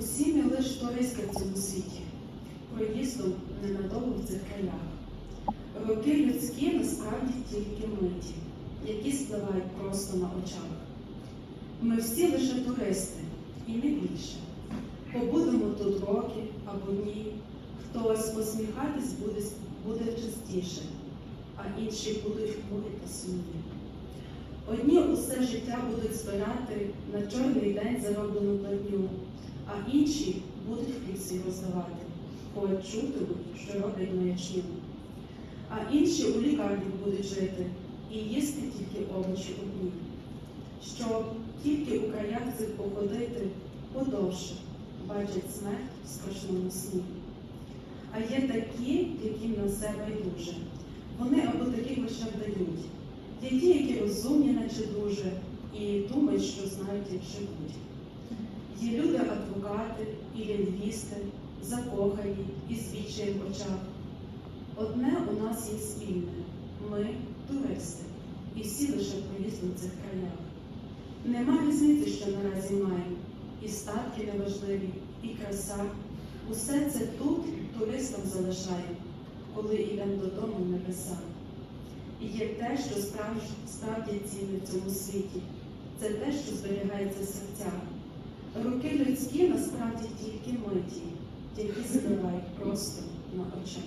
Усі ми лиш туристи в цьому світі, проїздом ненадовго в цих краях. Роки людські насправді тільки миті, які спливають просто на очах. Ми всі лише туристи, і не більше. Побудемо тут роки або дні, хтось посміхатись буде, буде частіше, а інші будуть хмурі та сумні. Одні усе життя будуть збирати на чорний день зароблену платню, інші будуть хліб свій роздавати, хоч чутимуть, що роблять маячню. А інші у лікарні будуть жити і їсти тільки овочі одні, щоб тільки у краях цих походити подовше бачать смерть в страшному сні. А є такі, яким на все байдуже. Вони або таких лише вдають. Є ті, які розумні, наче дуже, і думають, що знають, як живуть. Є люди адвокати і лінгвісти, закохані і з відчаєм в очах. Одне у нас є спільне ми туристи, і всі лише проїзд в цих краях. Нема різниці, що наразі маємо, і статки неважливі, і краса. Усе це тут туристам залишаємо, коли йдемо додому в небеса. І є те, що справді, цінне в цьому світі, це те, що зберігається в. Роки людські насправді тільки миті, які збивають просто на очах.